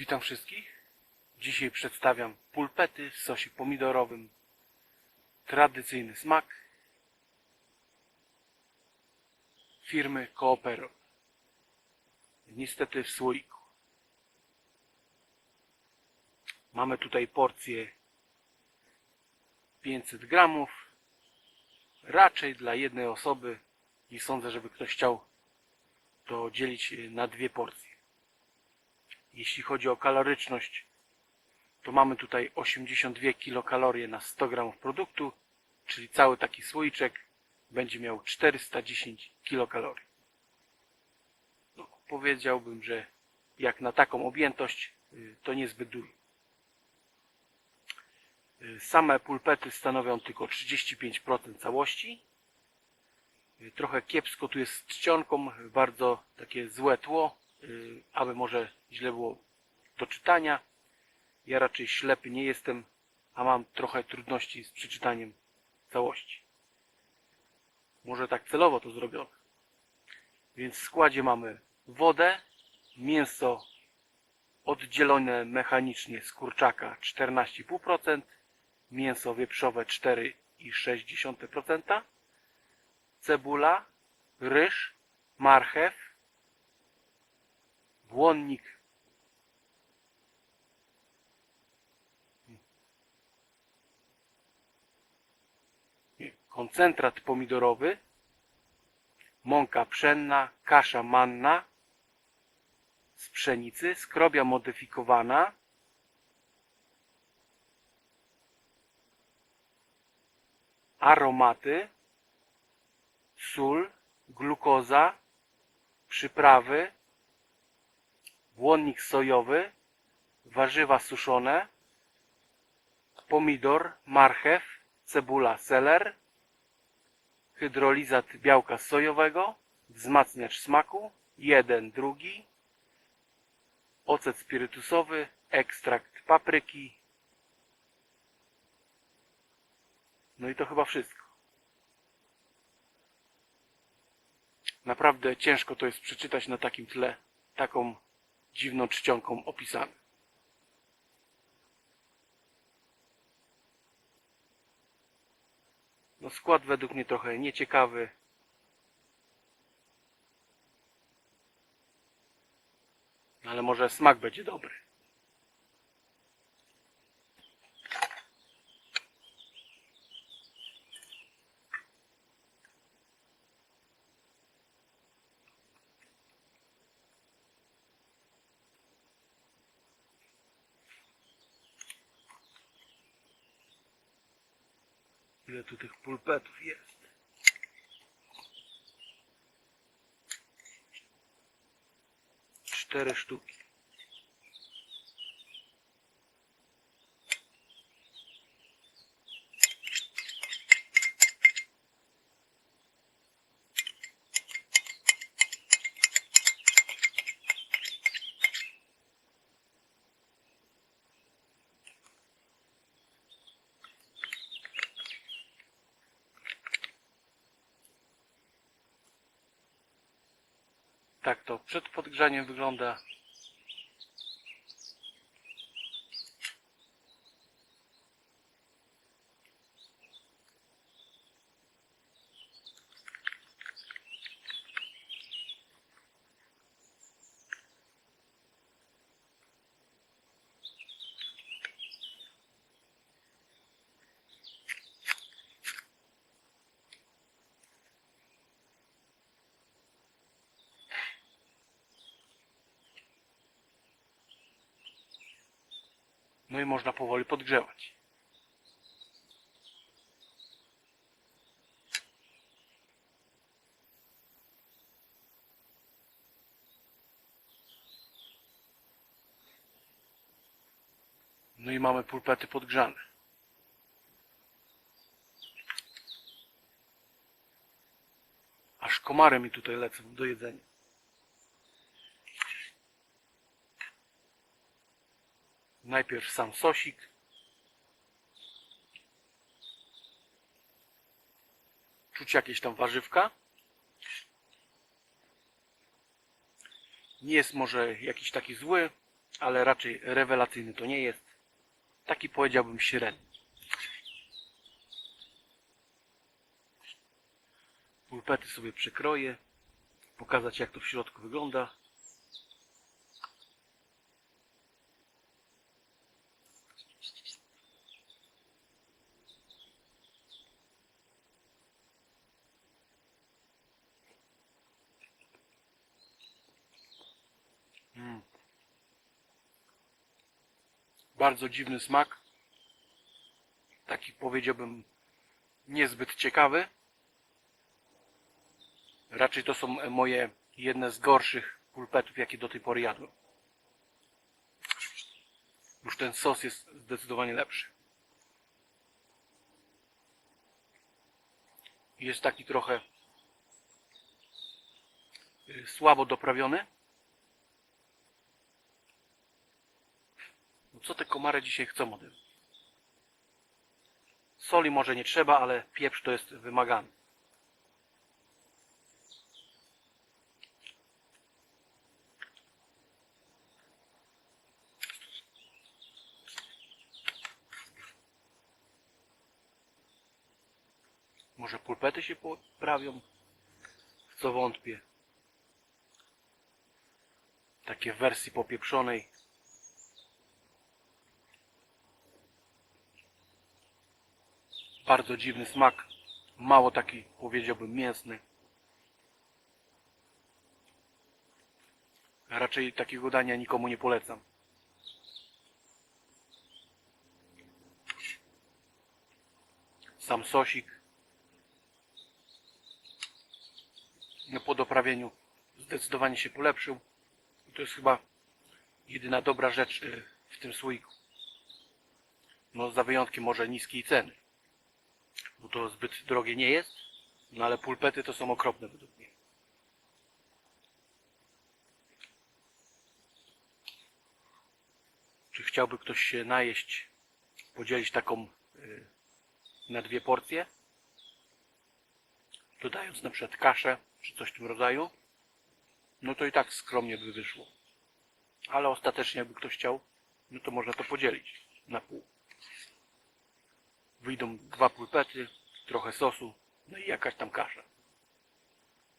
Witam wszystkich. Dzisiaj przedstawiam pulpety w sosie pomidorowym. Tradycyjny smak firmy Koopero. Niestety w słoiku. Mamy tutaj porcję 500 gramów. Raczej dla jednej osoby. Nie sądzę, żeby ktoś chciał to dzielić na dwie porcje. Jeśli chodzi o kaloryczność, to mamy tutaj 82 kilokalorie na 100 gramów produktu, czyli cały taki słoiczek będzie miał 410 kilokalorii. No, powiedziałbym, że jak na taką objętość y, to niezbyt dużo. Y, Same pulpety stanowią tylko 35% całości. Y, Trochę kiepsko tu jest z czcionką, bardzo takie złe tło, aby może źle było do czytania. Ja raczej ślepy nie jestem, a mam trochę trudności z przeczytaniem całości. Może tak celowo to zrobione. Więc w składzie mamy wodę, mięso oddzielone mechanicznie z kurczaka 14,5%, mięso wieprzowe 4,6%, cebula, ryż, marchew, błonnik. Koncentrat pomidorowy, mąka pszenna, kasza manna z pszenicy, skrobia modyfikowana, aromaty, sól, glukoza, przyprawy, błonnik sojowy, warzywa suszone, pomidor, marchew, cebula, seler, hydrolizat białka sojowego, wzmacniacz smaku, jeden, drugi, ocet spirytusowy, ekstrakt papryki. No i to chyba wszystko. Naprawdę ciężko to jest przeczytać na takim tle, taką dziwną czcionką opisane. No skład według mnie trochę nieciekawy. No ale może smak będzie dobry. Ile tu tych pulpetów jest? Cztery sztuki. Tak to przed podgrzaniem wygląda. No i można powoli podgrzewać. No i mamy pulpety podgrzane. Aż komary mi tutaj lecą do jedzenia. Najpierw sam sosik. Czuć jakieś tam warzywka. Nie jest może jakiś taki zły. ale raczej rewelacyjny to nie jest. Taki powiedziałbym średni. Pulpety sobie przykroję, pokazać jak to w środku wygląda. Bardzo dziwny smak. Taki powiedziałbym niezbyt ciekawy. Raczej to są moje jedne z gorszych pulpetów, jakie do tej pory jadłem. Już ten sos jest zdecydowanie lepszy. Jest taki trochę y, słabo doprawiony. Co te komary dzisiaj chcą ode mnie? Soli może nie trzeba, ale pieprz to jest wymagany. Może pulpety się poprawią? W co wątpię. Takie w wersji popieprzonej. Bardzo dziwny smak. Mało taki, powiedziałbym, mięsny. Raczej takiego dania nikomu nie polecam. Sam sosik. No, po doprawieniu zdecydowanie się polepszył. To jest chyba jedyna dobra rzecz y, w tym słoiku. No za wyjątkiem może niskiej ceny. Bo to zbyt drogie nie jest. No ale pulpety to są okropne według mnie. Czy chciałby ktoś się najeść, podzielić taką y, na dwie porcje? Dodając na przykład kaszę, czy coś w tym rodzaju, no to i tak skromnie by wyszło. Ale ostatecznie, jakby ktoś chciał, no to można to podzielić na pół. Wyjdą dwa pulpety, trochę sosu, no i jakaś tam kasza.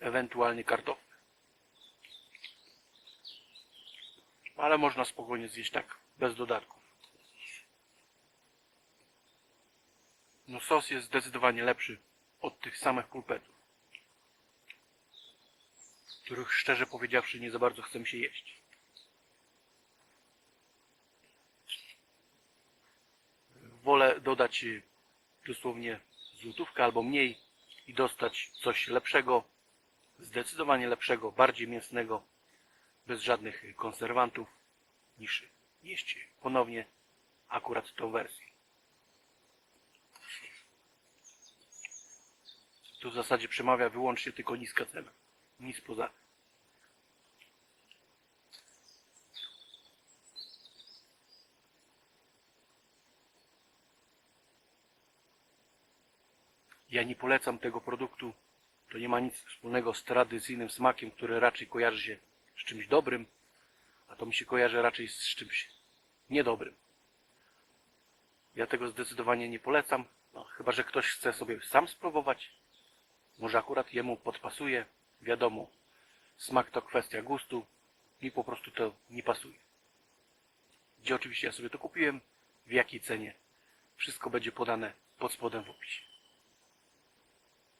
Ewentualnie kartofle. Ale można spokojnie zjeść tak, bez dodatków. No sos jest zdecydowanie lepszy od tych samych pulpetów, których szczerze powiedziawszy nie za bardzo chcę się jeść. Wolę dodać dosłownie złotówkę albo mniej i dostać coś lepszego, zdecydowanie lepszego, bardziej mięsnego, bez żadnych konserwantów, niż jeść ponownie akurat tą wersję. Tu w zasadzie przemawia wyłącznie tylko niska cena. Nic poza Ja nie polecam tego produktu. To nie ma nic wspólnego z tradycyjnym smakiem, który raczej kojarzy się z czymś dobrym, a to mi się kojarzy raczej z czymś niedobrym. Ja tego zdecydowanie nie polecam, no, chyba że ktoś chce sobie sam spróbować. Może akurat jemu podpasuje, wiadomo, smak to kwestia gustu, mi po prostu to nie pasuje. Gdzie oczywiście ja sobie to kupiłem, w jakiej cenie, wszystko będzie podane pod spodem w opisie.